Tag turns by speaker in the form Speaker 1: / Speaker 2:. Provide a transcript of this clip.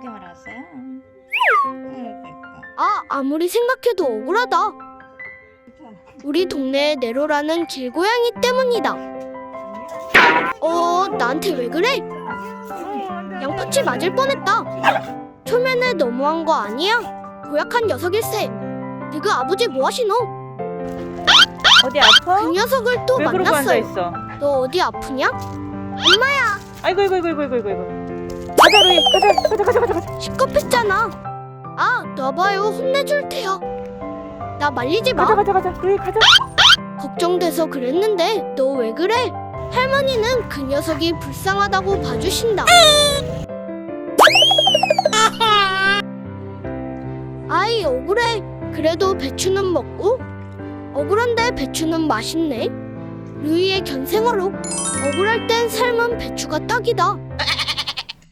Speaker 1: 구경하러 왔어요? 음, 그러니까.
Speaker 2: 아, 아무리 생각해도 억울하다. 우리 동네에 네로라는 길고양이 때문이다. 어, 나한테 왜 그래? 양파치 맞을 뻔했다. 초면에 너무한 거 아니야? 고약한 녀석일세. 너그 아버지 뭐 하시노?
Speaker 3: 어디 아파?
Speaker 2: 그 녀석을 또
Speaker 3: 왜 그러고 앉아
Speaker 2: 만났어요.
Speaker 3: 있어?
Speaker 2: 너 어디 아프냐?
Speaker 3: 아이고 이고 이고 이고 이고 이고 이고. 가자 루이 가자 가자 가자 가자 가자
Speaker 2: 시끄럽잖아. 아, 놔봐요. 혼내줄 테요. 나 말리지 마.
Speaker 3: 가자 가자 가자 루이 가자.
Speaker 2: 걱정돼서 그랬는데 너 왜 그래? 할머니는 그 녀석이 불쌍하다고 봐주신다. 아이 억울해. 그래도 배추는 먹고 억울한데 배추는 맛있네. 루이의 견생어록 억울할 땐 삶은 배추가 딱이다.